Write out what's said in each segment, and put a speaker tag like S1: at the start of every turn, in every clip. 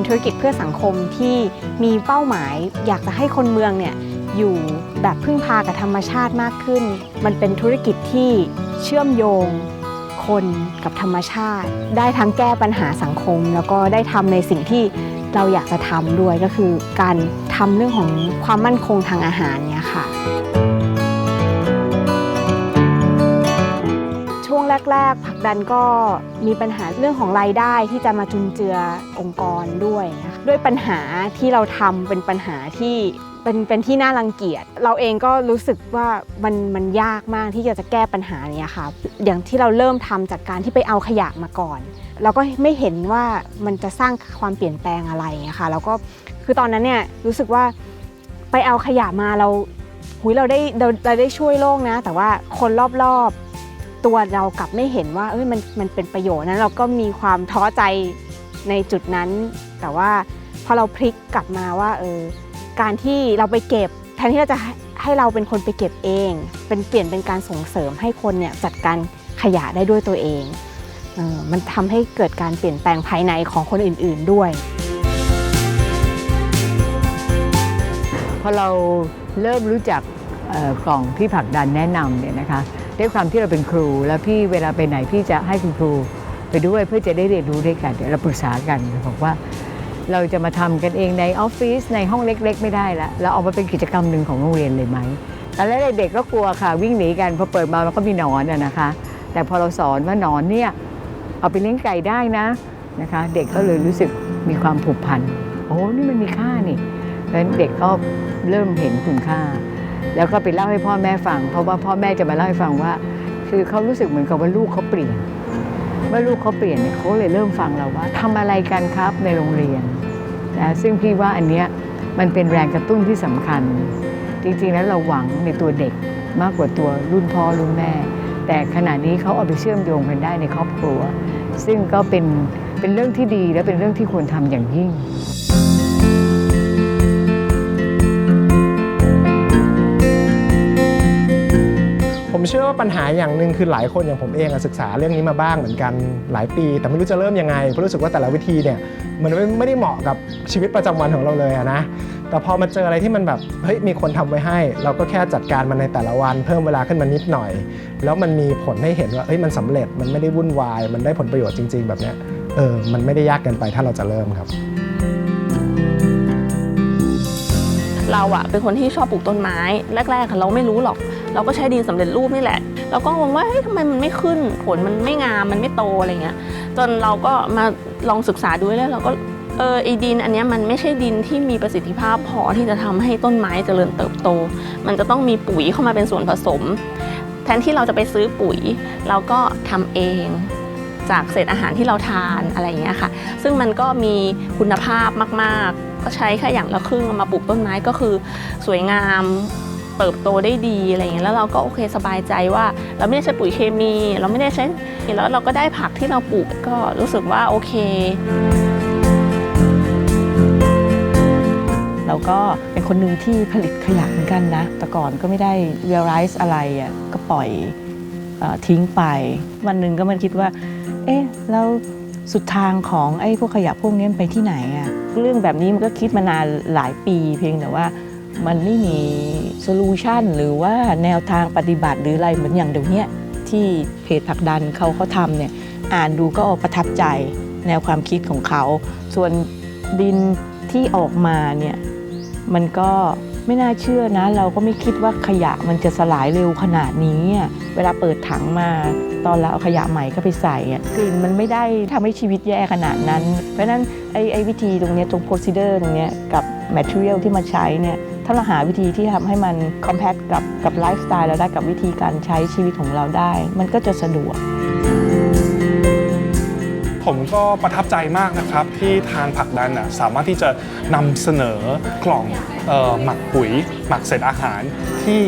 S1: เป็นธุรกิจเพื่อสังคมที่มีเป้าหมาย อยากจะให้คนเมืองเนี่ยอยู่แบบพึ่งพากับธรรมชาติมากขึ้น มันเป็นธุรกิจที่เชื่อมโยงคนกับธรรมชาติ ได้ทั้งแก้ปัญหาสังคม แล้วก็ได้ทำในสิ่งที่เราอยากจะทำด้วยก็คือการทำเรื่องของความมั่นคงทางอาหารเนี่ยค่ะ แรก ๆ ผักดันก็มีปัญหาเรื่องของรายได้ที่จะมาจุนเจือองค์กรด้วยนะคะด้วยปัญหาที่เราทำเป็นปัญหาที่เป็นเป็นที่น่ารังเกียจ เราเองก็รู้สึกว่ามันมันยากมากที่จะจะแก้ปัญหาเนี้ยค่ะอย่างที่เราเริ่มทำจากการที่ไปเอาขยะมาก่อน เราก็ไม่เห็นว่ามันจะสร้างความเปลี่ยนแปลงอะไรเงี้ยค่ะแล้วก็คือตอนนั้นเนี่ยรู้สึกว่าไปเอาขยะมาเราหุยเราได้เราเราได้ช่วยโลกนะ แต่ว่าคนรอบๆ ตัวเรากลับไม่เห็นว่าเอ้ยมันมันเป็นประโยชน์นั้นเราก็มีความท้อใจในจุดนั้น แต่ว่าพอเราพลิกกลับมาว่าเออการที่เราไปเก็บ แทนที่เราจะให้เราเป็นคนไปเก็บเอง เป็นเปลี่ยนเป็นการส่งเสริมให้คนเนี่ยจัดการขยะได้ด้วยตัวเองเออมันทำให้เกิดการเปลี่ยนแปลงภายในของคนอื่น ๆด้วย
S2: พอเราเริ่มรู้จักกล่องที่ผักดันแนะนำเนี่ยนะคะ ด้วยความที่เราเป็นครู แล้วพี่เวลาไปไหนพี่จะให้คุณครูไปด้วยเพื่อจะได้เรียนรู้ด้วยกันเดี๋ยวเราปรึกษากันบอกว่า เราจะมาทำกันเองในออฟฟิศในห้องเล็ก ๆ ไม่ได้ละเราเอามาเป็นกิจกรรมหนึ่งของโรงเรียนเลยไหมตอนแรกเด็กก็กลัวค่ะวิ่งหนีกันพอเปิดมามันก็มีหนอนอะนะคะ แต่พอเราสอนว่าหนอนเนี่ยเอาไปเลี้ยงไก่ได้นะนะคะ เด็กก็เลยรู้สึกมีความผูกพันโอ้นี่มันมีค่านี่เพราะฉะนั้นเด็กก็เริ่มเห็นคุณค่า แล้วก็ไปเล่าให้พ่อแม่ฟัง เพราะว่าพ่อแม่จะมาเล่าให้ฟังว่า คือเขารู้สึกเหมือนกับว่าลูกเขาเปลี่ยนเมื่อลูกเขาเปลี่ยนเนี่ยเขาเลยเริ่มฟังเราว่าทำอะไรกันครับในโรงเรียนนะซึ่งพี่ว่าอันเนี้ยมันเป็นแรงกระตุ้นที่สำคัญ จริงๆแล้วเราหวังในตัวเด็กมากกว่าตัวรุ่นพ่อรุ่นแม่ แต่ขณะนี้เขาเอาไปเชื่อมโยงกันได้ในครอบครัว ซึ่งก็เป็นเป็นเรื่องที่ดีและเป็นเรื่องที่ควรทำอย่างยิ่ง
S3: ผมเชื่อว่าปัญหาอย่างหนึ่งคือหลายคนอย่างผมเองอศึกษาเรื่องนี้มาบ้างเหมือนกันหลายปี แต่ไม่รู้จะเริ่มยังไงเพราะรู้สึกว่าแต่ละวิธีเนี่ยมันไม่ไม่ได้เหมาะกับชีวิตประจำวันของเราเลยนะแต่พอมาเจออะไรที่มันแบบเฮ้ยมีคนทำไว้ให้ เราก็แค่จัดการมันในแต่ละวัน เพิ่มเวลาขึ้นมานิดหน่อย แล้วมันมีผลให้เห็นว่าเฮ้ยมันสำเร็จมันไม่ได้วุ่นวาย มันได้ผลประโยชน์จริง ๆ แบบเนี้ยเออมันไม่ได้ยากเกินไปถ้าเราจะเริ่มครับ
S4: เราอะเป็นคนที่ชอบปลูกต้นไม้ แรกๆ เราไม่รู้หรอก เราก็ใช้ดินสำเร็จรูปนี่แหละ เราก็งงว่าเฮ้ยทำไมมันไม่ขึ้นผลมันไม่งามมันไม่โตอะไรเงี้ยจนเราก็มาลองศึกษาดูแล้วเราก็เออไอดินอันนี้มันไม่ใช่ดินที่มีประสิทธิภาพพอที่จะทำให้ต้นไม้เจริญเติบโต มันจะต้องมีปุ๋ยเข้ามาเป็นส่วนผสม แทนที่เราจะไปซื้อปุ๋ย เราก็ทำเองจากเศษอาหารที่เราทานอะไรอย่างเงี้ยค่ะ ซึ่งมันก็มีคุณภาพมาก ๆ ก็ใช้แค่อย่างละครึ่งมาปลูกต้นไม้ก็คือสวยงาม เติบโตได้ดีอะไรเงี้ยแล้วเราก็โอเคสบายใจว่า เราไม่ได้ใช้ปุ๋ยเคมี เราไม่ได้ใช้แล้วเราก็ได้ผักที่เราปลูกก็รู้สึกว่าโอเค
S5: เราก็เป็นคนหนึ่งที่ผลิตขยะเหมือนกันนะ แต่ก่อนก็ไม่ได้ realize อะไรอะก็ปล่อยอทิ้งไป วันหนึ่งก็มาคิดว่า เอ๊ะแล้วสุดทางของไอ้พวกขยะพวกนี้ไปที่ไหนอะเรื่องแบบนี้มันก็คิดมานานหลายปีเพียงแต่ว่า มันไม่มีโซลูชันหรือว่าแนวทางปฏิบัติหรืออะไรเหมือนอย่างเดี๋ยวนี้ที่เพจผักดันเขาเขาทำเนี่ยอ่านดูก็ประทับใจแนวความคิดของเขา ส่วนดินที่ออกมาเนี่ยมันก็ไม่น่าเชื่อนะ เราก็ไม่คิดว่าขยะมันจะสลายเร็วขนาดนี้ เวลาเปิดถังมา ตอนเราเอาขยะใหม่ก็ไปใส่อะกลิ่นมันไม่ได้ทำให้ชีวิตแย่ขนาดนั้น เพราะฉะนั้นไอ้ไอ้วิธีตรงนี้ตรง procedure ตรงนี้กับ material ที่มาใช้เนี่ยถ้าเราหาวิธีที่ทำให้มัน compact กับกับไลฟ์สไตล์เราได้กับวิธีการใช้ชีวิตของเราได้ มันก็จะสะดวก
S6: ผมก็ประทับใจมากนะครับ ที่ทางผักดันสามารถที่จะนำเสนอกล่องออหมักปุ๋ย หมักเศษอาหารที่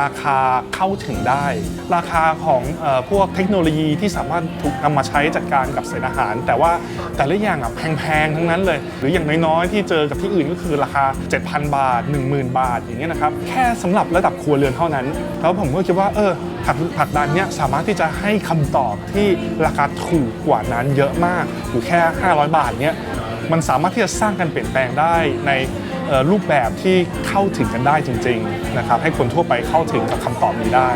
S6: ราคาเข้าถึงได้ ราคาของออพวกเทคโนโลยีที่สามารถถูกนำมาใช้จัดการกับเศษอาหาร แต่ว่าแต่ละอย่างแพงๆทั้งนั้นเลย หรืออย่างน้อยๆที่เจอกับที่อื่นก็คือราคา 7,000 บาท 10,000 บาท อย่างเงี้ยนะครับแค่สำหรับระดับครัวเรือนเท่านั้น แล้วผมก็คิดว่าเออผักผักดันเนี่ยสามารถที่จะให้คำตอบที่ราคาถูกกว่านั้นเยอะมากอยู่แค่ 500 บาทเนี่ยมันสามารถที่จะสร้างการเปลี่ยนแปลงได้ในรูปแบบที่เข้าถึงกันได้จริงๆนะครับให้คนทั่วไปเข้าถึงกับคำตอบนี้ได้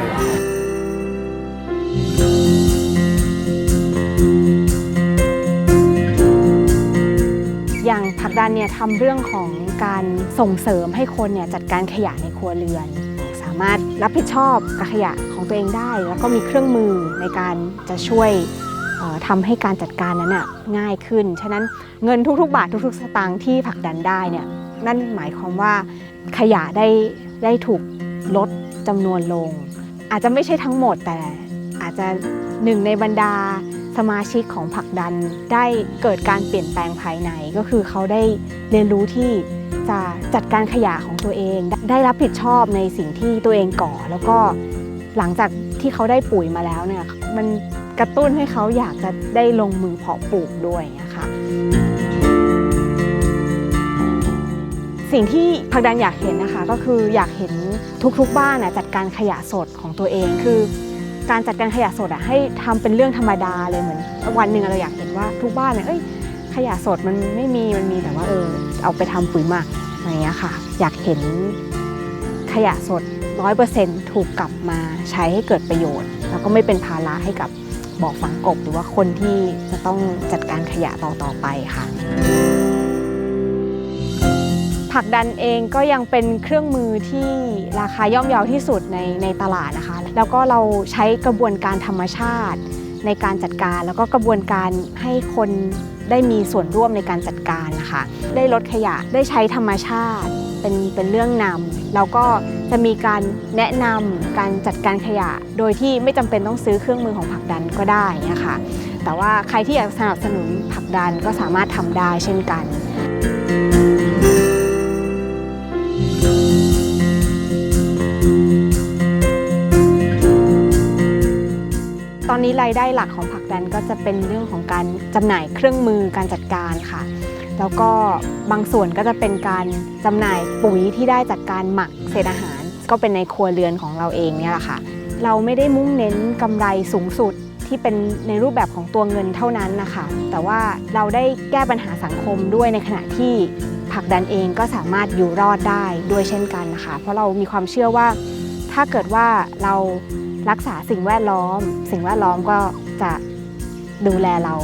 S1: อย่างผักดันเนี่ยทำเรื่องของการส่งเสริมให้คนเนี่ยจัดการขยะในครัวเรือน สามารถรับผิดชอบกับขยะของตัวเองได้ แล้วก็มีเครื่องมือในการจะช่วย ทำให้การจัดการนั้นน่ะง่ายขึ้น ฉะนั้นเงินทุกๆ บาททุกๆ สตางค์ที่ผลักดันได้เนี่ยนั่นหมายความว่าขยะได้ได้ถูกลดจำนวนลง อาจจะไม่ใช่ทั้งหมดแต่อาจจะหนึ่งในบรรดาสมาชิกของผักดันได้เกิดการเปลี่ยนแปลงภายในก็คือเขาได้เรียนรู้ที่จะจัดการขยะของตัวเอง ได้รับผิดชอบในสิ่งที่ตัวเองก่อ แล้วก็หลังจากที่เขาได้ปุ๋ยมาแล้วเนี่ยมัน กระตุ้นให้เขาอยากจะได้ลงมือเพาะปลูกด้วยนะคะสิ่งที่พักดันอยากเห็นนะคะก็คืออยากเห็นทุกๆบ้านนะจัดการขยะสดของตัวเอง คือการจัดการขยะสดอะให้ทำเป็นเรื่องธรรมดาเลยเหมือน วันหนึ่งเราอยากเห็นว่าทุกบ้านเนี่ยเอ้ยขยะสดมันไม่มีมันมีแต่ว่าเออเอาไปทำปุ๋ยหมักอะไรเงี้ยค่ะ อยากเห็นขยะสดร้อยเปอร์เซ็นต์ถูกกลับมาใช้ให้เกิดประโยชน์ แล้วก็ไม่เป็นภาระให้กับ บ่อฝังกบหรือว่าคนที่จะต้องจัดการขยะต่อต่อไปค่ะผักดันเองก็ยังเป็นเครื่องมือที่ราคาย่อมเยาที่สุดในในตลาดนะคะ แล้วก็เราใช้กระบวนการธรรมชาติ ในการจัดการแล้วก็กระบวนการให้คนได้มีส่วนร่วมในการจัดการนะคะ ได้ลดขยะได้ใช้ธรรมชาติเป็นเป็นเรื่องนำแล้วก็จะมีการแนะนำการจัดการขยะ โดยที่ไม่จำเป็นต้องซื้อเครื่องมือของผักดันก็ได้นะคะแต่ว่าใครที่อยากสนับสนุนผักดันก็สามารถทำได้เช่นกันตอนนี้รายได้หลักของผักดันก็จะเป็นเรื่องของการจำหน่ายเครื่องมือการจัดการค่ะ แล้วก็บางส่วนก็จะเป็นการจำหน่ายปุ๋ยที่ได้จากการหมักเศษอาหาร ก็เป็นในครัวเรือนของเราเองเนี่ยแหละค่ะ เราไม่ได้มุ่งเน้นกำไรสูงสุดที่เป็นในรูปแบบของตัวเงินเท่านั้นนะคะ แต่ว่าเราได้แก้ปัญหาสังคมด้วยในขณะที่ผักดันเองก็สามารถอยู่รอดได้ด้วยเช่นกันนะคะ เพราะเรามีความเชื่อว่า ถ้าเกิดว่าเรารักษาสิ่งแวดล้อม สิ่งแวดล้อมก็จะดูแลเรา